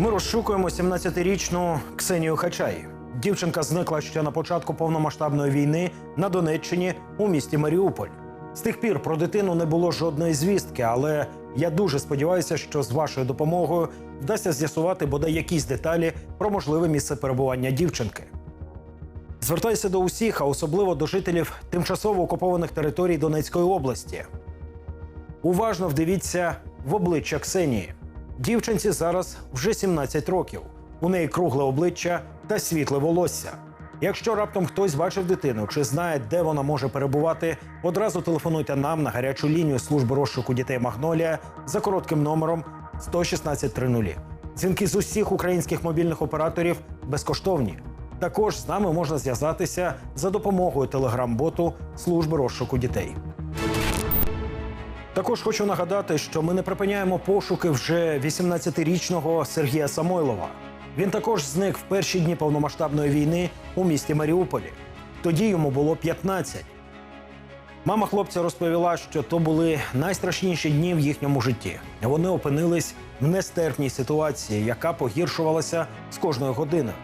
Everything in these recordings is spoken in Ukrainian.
Ми розшукуємо 17-річну Ксенію Хачай. Дівчинка зникла ще на початку повномасштабної війни на Донеччині у місті Маріуполь. З тих пір про дитину не було жодної звістки, але я дуже сподіваюся, що з вашою допомогою вдасться з'ясувати бодай якісь деталі про можливе місце перебування дівчинки. Звертаюся до усіх, а особливо до жителів тимчасово окупованих територій Донецької області. Уважно вдивіться в обличчя Ксенії. Дівчинці зараз вже 17 років. У неї кругле обличчя та світле волосся. Якщо раптом хтось бачив дитину чи знає, де вона може перебувати, одразу телефонуйте нам на гарячу лінію служби розшуку дітей Магнолія за коротким номером 11630. Дзвінки з усіх українських мобільних операторів безкоштовні. Також з нами можна зв'язатися за допомогою телеграм-боту служби розшуку дітей. Також хочу нагадати, що ми не припиняємо пошуки вже 18-річного Сергія Самойлова. Він також зник в перші дні повномасштабної війни у місті Маріуполі. Тоді йому було 15. Мама хлопця розповіла, що то були найстрашніші дні в їхньому житті. Вони опинились в нестерпній ситуації, яка погіршувалася з кожною годиною.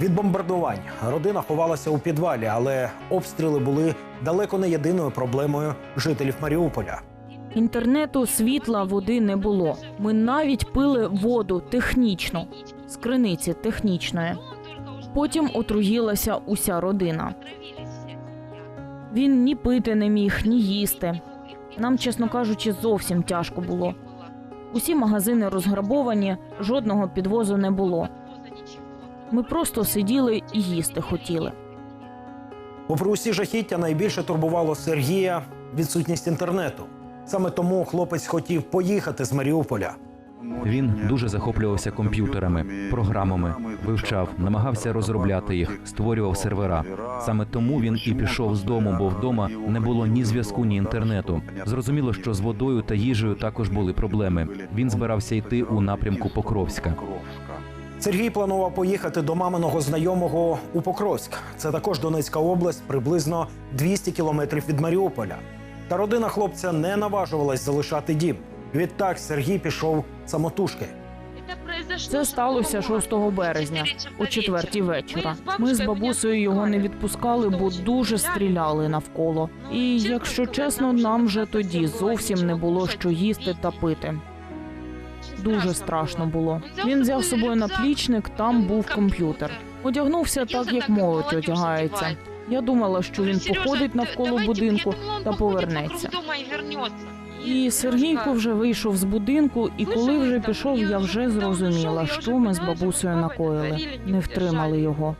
Від бомбардувань родина ховалася у підвалі, але обстріли були далеко не єдиною проблемою жителів Маріуполя. Інтернету, світла, води не було. Ми навіть пили воду технічно з криниці технічної. Потім отруїлася уся родина. Він ні пити не міг, ні їсти. Нам, чесно кажучи, зовсім тяжко було. Усі магазини розграбовані, жодного підвозу не було. Ми просто сиділи і їсти хотіли. Попри усі жахіття, найбільше турбувало Сергія відсутність інтернету. Саме тому хлопець хотів поїхати з Маріуполя. Він дуже захоплювався комп'ютерами, програмами, вивчав, намагався розробляти їх, створював сервера. Саме тому він і пішов з дому, бо вдома не було ні зв'язку, ні інтернету. Зрозуміло, що з водою та їжею також були проблеми. Він збирався йти у напрямку Покровська. Сергій планував поїхати до маминого знайомого у Покровськ. Це також Донецька область, приблизно 200 кілометрів від Маріуполя. Та родина хлопця не наважувалась залишати дім. Відтак Сергій пішов самотужки. Це сталося 6 березня, о четвертій вечора. Ми з бабусею його не відпускали, бо дуже стріляли навколо. І якщо чесно, нам вже тоді зовсім не було що їсти та пити. Дуже страшно було. Він взяв з собою наплічник, там був комп'ютер. Одягнувся так, як молодь одягається. Я думала, що він походить навколо будинку та повернеться. І Сергійко вже вийшов з будинку, і коли вже пішов, я вже зрозуміла, що ми з бабусею накоїли. Не втримали його.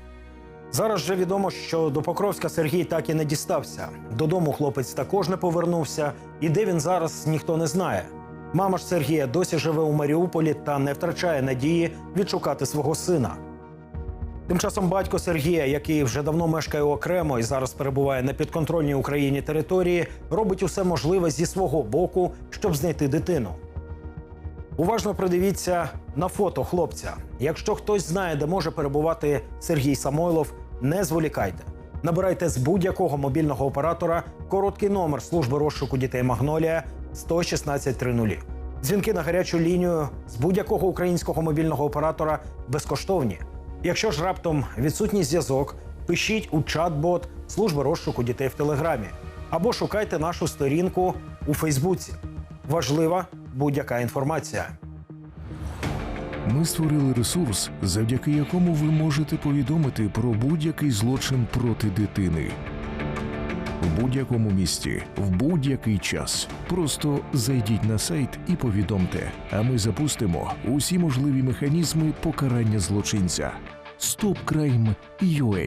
Зараз вже відомо, що до Покровська Сергій так і не дістався. Додому хлопець також не повернувся, і де він зараз ніхто не знає. Мама ж Сергія досі живе у Маріуполі та не втрачає надії відшукати свого сина. Тим часом батько Сергія, який вже давно мешкає окремо і зараз перебуває на підконтрольній Україні території, робить усе можливе зі свого боку, щоб знайти дитину. Уважно придивіться на фото хлопця. Якщо хтось знає, де може перебувати Сергій Самойлов, не зволікайте. Набирайте з будь-якого мобільного оператора короткий номер служби розшуку дітей Магнолія 11630. Дзвінки на гарячу лінію з будь-якого українського мобільного оператора безкоштовні. Якщо ж раптом відсутній зв'язок, пишіть у чат-бот служби розшуку дітей в Телеграмі або шукайте нашу сторінку у Фейсбуці. Важлива будь-яка інформація. Ми створили ресурс, завдяки якому ви можете повідомити про будь-який злочин проти дитини. В будь-якому місті, в будь-який час. Просто зайдіть на сайт і повідомте, а ми запустимо усі можливі механізми покарання злочинця. StopCrime.ua